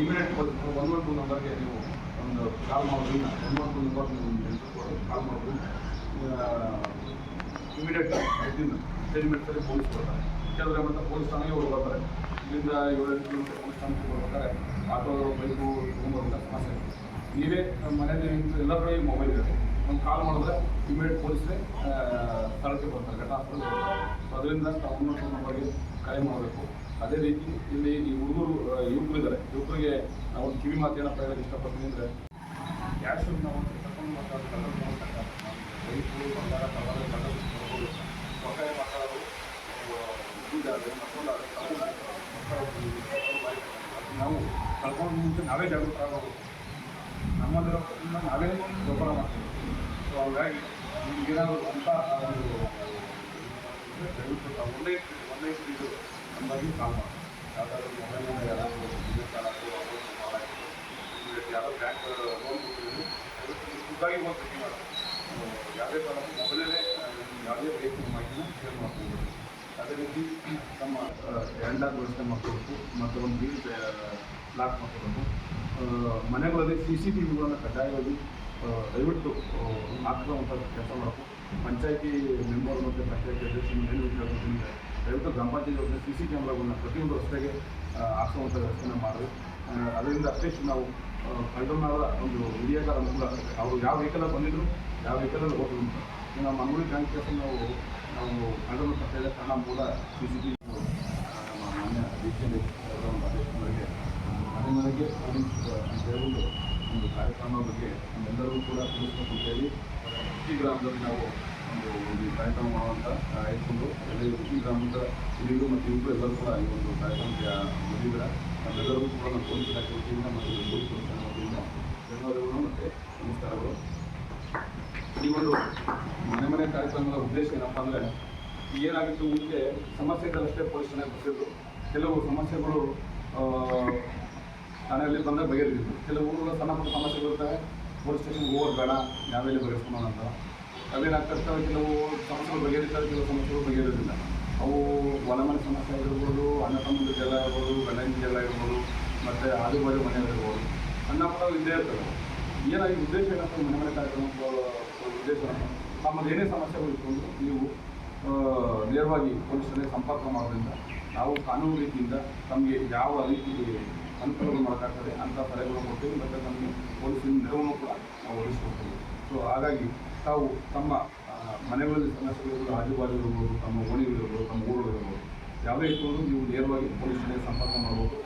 Immediate ಒಂದು one two ನಂಬರ್ಗೆ ನೀವು ಒಂದು ಕಾಲ್ ಮಾಡೋದ್ರಿಂದ ಒನ್ ಒನ್ ಟೂ ನಂಬರ್ ನೀವು ಕಾಲ್ ಮಾಡೋದ್ರಿಂದ ಇಮಿಡಿಯೇಟ್ ವಿತಿನ್ ಟೆನ್ ಮಿನಿಟ್ಸಲ್ಲಿ ಪೊಲೀಸ್ ಬರ್ತಾರೆ ಕೆಲವರೆ ಮತ್ತೆ ಪೊಲೀಸ್ ಠಾಣೆಗೆ ಹೋಗಿ ಬರ್ತಾರೆ ಇಲ್ಲಿಂದ ಏಳು ಎಂಟು ಕಿಲೋಮೀಟರ್ ಪೊಲೀಸ್ ಠಾಣೆಗೆ ಬರ್ಬೇಕಾದ್ರೆ ಆಟೋ ಬೈಕು ತೊಗೊಂಡ್ಬರ್ಬೇಕಾದ್ರೆ ಸಮಸ್ಯೆ. ನೀವೇ ನಮ್ಮ ಮನೇಲಿ ಎಲ್ಲರ ಕಡೆ ಮೊಬೈಲ್ ಇರುತ್ತೆ ಒಂದು ಕಾಲ್ ಮಾಡಿದ್ರೆ ಇಮಿಡಿಯೇಟ್ ಪೊಲೀಸ್ಗೆ ಸ್ಥಳಕ್ಕೆ ಬರ್ತಾರೆ ಘಟನಾಸ್ಥಳ ಬರ್ತಾರೆ. ಅದರಿಂದ ಅದರಿಂದ ಒನ್ ಉನ್ನತ ನಂಬರ್ಗೆ ಕರೆ ಮಾಡಬೇಕು. ಅದೇ ರೀತಿ ಇಲ್ಲಿ ಈ ಹುಡುಗರು ಯುವಕರು ಇದ್ದಾರೆ ಯುವಕರಿಗೆ ನಾವು ಒಂದು ಕಿವಿ ಮಾತು ಏನಪ್ಪ ಹೇಳಕ್ಕೆ ಇಷ್ಟಪಡ್ತೀನಿ ಅಂದರೆ ಕ್ಯಾಶ್ ನಾವು ತಗೊಂಡು ಮಾತಾಡೋದು ಬೈಕು ಬಂಗಾರ ಕಳ್ಳರು ತಗೊಳ್ಬೋದು ಒಕ್ಕಾಯ ಮಾತಾಡೋದು? ನಾವು ಕಳ್ಕೊಂಡು ಮುಂಚೆ ನಾವೇ ಜಾಗೃತರಾಗಬೇಕು ನಮ್ಮದರ ನಾವೇ ವ್ಯಾಪಾರ ಮಾಡ್ತೀವಿ. ಸೊ ಹಾಗಾಗಿ ನಿಮಗೇನಾದರೂ ಅಂತ ಒಂದು, ಒಂದೇ ನಮ್ಮಲ್ಲಿ ಕಾಲ್ ಮಾಡಿ. ಯಾವ್ದಾದ್ರು ಭೇಟಿ ಮಾಡಿ. ಯಾವುದೇ ಥರ ಮೊಬೈಲಲ್ಲೇ ಯಾವುದೇ ಮಾಹಿತಿನ ಶೇರ್ ಮಾಡ್ಕೊಬೋದು. ಅದೇ ರೀತಿ ತಮ್ಮ ಎರಡಾದ ವ್ಯವಸ್ಥೆ ಮಾಡ್ಕೊಬೇಕು. ಮತ್ತು ಒಂದು ಬೀಲ್ ಲಾಕ್ ಮಾಡ್ಕೋಬೇಕು. ಮನೆಗಳಲ್ಲಿ ಸಿ ಸಿ ಟಿ ವಿಗಳನ್ನು ಕಡ್ಡಾಯವಾಗಿ ದಯವಿಟ್ಟು ಹಾಕುವಂಥ ಕೆಲಸ ಮಾಡಬೇಕು. ಪಂಚಾಯತಿ ಮೆಂಬರ್ ಮತ್ತು ಪಂಚಾಯತಿ ಗ್ರಾಮ ಪಂಚಾಯತಿ ಸಿ ಸಿ ಕ್ಯಾಮ್ರಾಗಳನ್ನ ಪ್ರತಿಯೊಂದು ರಸ್ತೆಗೆ ಹಾಕುವಂಥ ವ್ಯವಸ್ಥೆನ ಮಾಡಿ ಆ, ಅದರಿಂದ ಅಷ್ಟೇ ನಾವು ಕಳ್ಳನಾದ ಒಂದು ಹಿರಿಯಾದ ಅನುಕೂಲ ಆಗ್ತದೆ ಅವರು ಯಾವ ವೆಹಿಕಲ್ ಬಂದಿದ್ರು ಯಾವ ವೆಹಿಕಲಲ್ಲಿ ಹೋದ್ರು ಅಂತ. ನಮ್ಮ ಮಂಗಳೂರು ಬ್ಯಾಂಕ್ ಕೇಸ್ ನಾವು ನಾವು ಕಳ್ಳನ ಪತ್ತೆ ಕಾರಣ ಮೂಲ ಸಿ ಸಿ ಟಿ ಮಾನ್ಯ ರೀತಿಯಲ್ಲಿ ಮನೆ ಮನೆಗೆ ಒಂದು ಕಾರ್ಯಕ್ರಮ ಬಗ್ಗೆ ನಮ್ಮೆಲ್ಲರಿಗೂ ಕೂಡ ತಿಳಿಸ್ಬೇಕು ಹೇಳಿ ಪ್ರತಿ ಗ್ರಾಮದಲ್ಲಿ ನಾವು ಒಂದು ಕಾರ್ಯಕ್ರಮ ಮಾಡುವಂತ ಆಯ್ಕೊಂಡು ಎಲ್ಲ ಪ್ರತಿ ಗ್ರಾಮದ ಹಿರಿಯರು ಮತ್ತು ಯುವಕರು ಎಲ್ಲರೂ ಕೂಡ ಈ ಒಂದು ಕಾರ್ಯಕ್ರಮಕ್ಕೆ ಬಂದಿದ್ದಾರೆ. ನಮ್ಮೆಲ್ಲರಿಗೂ ಕೂಡ ನಮ್ಮ ಪೊಲೀಸ್ ಇಲಾಖೆ ವತಿಯಿಂದ ಮತ್ತು ಪೊಲೀಸ್ ಇಲಾಖೆ ವತಿಯಿಂದ ಧನ್ಯವಾದಗಳು ಮತ್ತು ನಮಸ್ಕಾರಗಳು. ಈ ಒಂದು ಮನೆ ಮನೆ ಕಾರ್ಯಕ್ರಮದ ಉದ್ದೇಶ ಏನಪ್ಪ ಅಂದರೆ, ಏನಾಗಿತ್ತು ಮುಂಚೆ ಸಮಸ್ಯೆಗಳಷ್ಟೇ ಪೊಲೀಸ್ ಠಾಣೆಗೆ ಬರ್ತಿದ್ರು. ಕೆಲವು ಸಮಸ್ಯೆಗಳು ಠಾಣೆಯಲ್ಲಿ ಬಂದಾಗ ಬಗೆಹರಿದಿತ್ತು. ಕೆಲವು ಊರುಗಳ ಸಣ್ಣ ಪುಟ್ಟ ಸಮಸ್ಯೆಗಳಿರ್ತವೆ ಪೊಲೀಸ್ ಸ್ಟೇಷನ್ಗೆ ಹೋಗೋದು ಬೇಡ, ನಾವೆಲ್ಲಿ ಬಗೆಹರಿಸ್ಕೊಳ್ಳೋಣ ಅಂತ. ಅವೇನಾಗ್ತಿರ್ತವೆ ಕೆಲವು ಸಮಸ್ಯೆಗಳು ಬಗೆಹರಿಸ್ತಾರೆ ಕೆಲವು ಸಮಸ್ಯೆಗಳು ಬಗೆಹರಿಯೋದಿಲ್ಲ ಅವು ಒಳಮನೆ ಸಮಸ್ಯೆ ಆಗಿರ್ಬೋದು ಅಣ್ಣ ಸಂಬಂಧ ಜಲ ಇರ್ಬೋದು ಗಂಡನ ಜಲ ಇರ್ಬೋದು ಮತ್ತು ಆಜು ಬಾಜು ಮನೆಯಲ್ಲಿರ್ಬೋದು ಅನ್ನ ಕೂಡ ಇದ್ದೇ ಇರ್ತವೆ ಏನಾಗಿ ಉದ್ದೇಶ ಏನಂತ ಮನೆ ಮನೆ ಕಾರ್ಯಕ್ರಮ ಉದ್ದೇಶ? ತಮ್ಮದು ಏನೇ ಸಮಸ್ಯೆಗಳು ಇಟ್ಕೊಂಡು ನೀವು ನೇರವಾಗಿ ಪೊಲೀಸರಿಗೆ ಸಂಪರ್ಕ ಮಾಡೋದ್ರಿಂದ, ನಾವು ಕಾನೂನು ರೀತಿಯಿಂದ ತಮಗೆ ಯಾವ ರೀತಿ ಅನುಕೂಲಗಳು ಮಾಡೋಕ್ಕಾಗ್ತದೆ ಅಂತ ಸಲಹೆಗಳನ್ನು ಕೊಡ್ತೀವಿ, ಮತ್ತು ನಮಗೆ ಪೊಲೀಸಿನ ನೆರವನ್ನು ಕೂಡ ನಾವು ಒದಗಿಸ್ಕೊಡ್ತೀವಿ. ಸೊ ಹಾಗಾಗಿ ತಾವು ತಮ್ಮ ಮನೆಗಳಲ್ಲಿ ಸಮಸ್ಯೆಗಳಿರ್ಬೋದು ಆಜು ಬಾಜು ಇರ್ಬೋದು, ತಮ್ಮ ಓಣಿಗಳಿರ್ಬೋದು ತಮ್ಮ ಊರುಗಳಿರ್ಬೋದು ಯಾವುದೇ ಇಟ್ಕೊಂಡು ನೀವು ನೇರವಾಗಿ ಪೊಲೀಸ್ ಸಂಪರ್ಕ ಮಾಡ್ಬೋದು.